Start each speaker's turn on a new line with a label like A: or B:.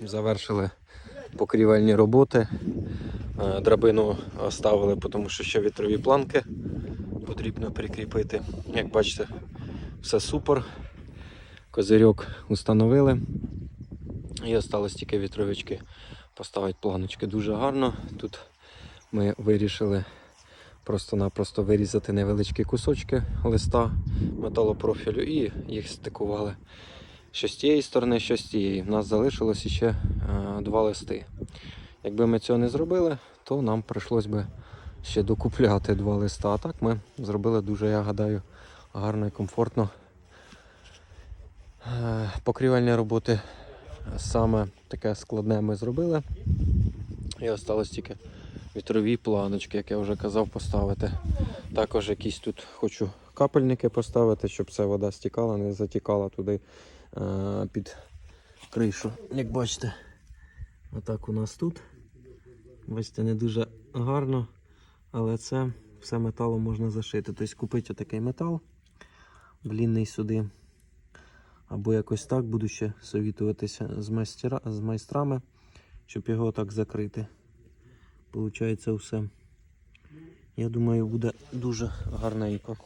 A: завершили покрівельні роботи. Е, Драбину оставили, тому що ще вітрові планки потрібно прикріпити. Як бачите, все супер. Козирьок установили. І осталось тільки вітровички поставити планочки дуже гарно. Тут ми вирішили просто-напросто вирізати невеличкі кусочки листа металопрофілю і їх стикували що з тієї сторони, що з тієї. У нас залишилось ще е, два листи. Якби ми цього не зробили, то нам прийшлось би ще докупляти два листа. А так ми зробили дуже, я гадаю, гарно і комфортно. Е, Покрівельні роботи саме таке складне ми зробили. І осталось тільки вітрові планочки, як я вже казав, поставити. Також якісь тут хочу капельники поставити, щоб ця вода стікала, не затікала туди під кришу. Як бачите, отак у нас тут. Бачите, не дуже гарно, але це все металом можна зашити. Тобто купити отакий метал, длінний сюди. Або якось так буду ще совітуватися з, майстра, з майстрами, щоб його так закрити. Получається все. Я думаю, буде дуже гарненько.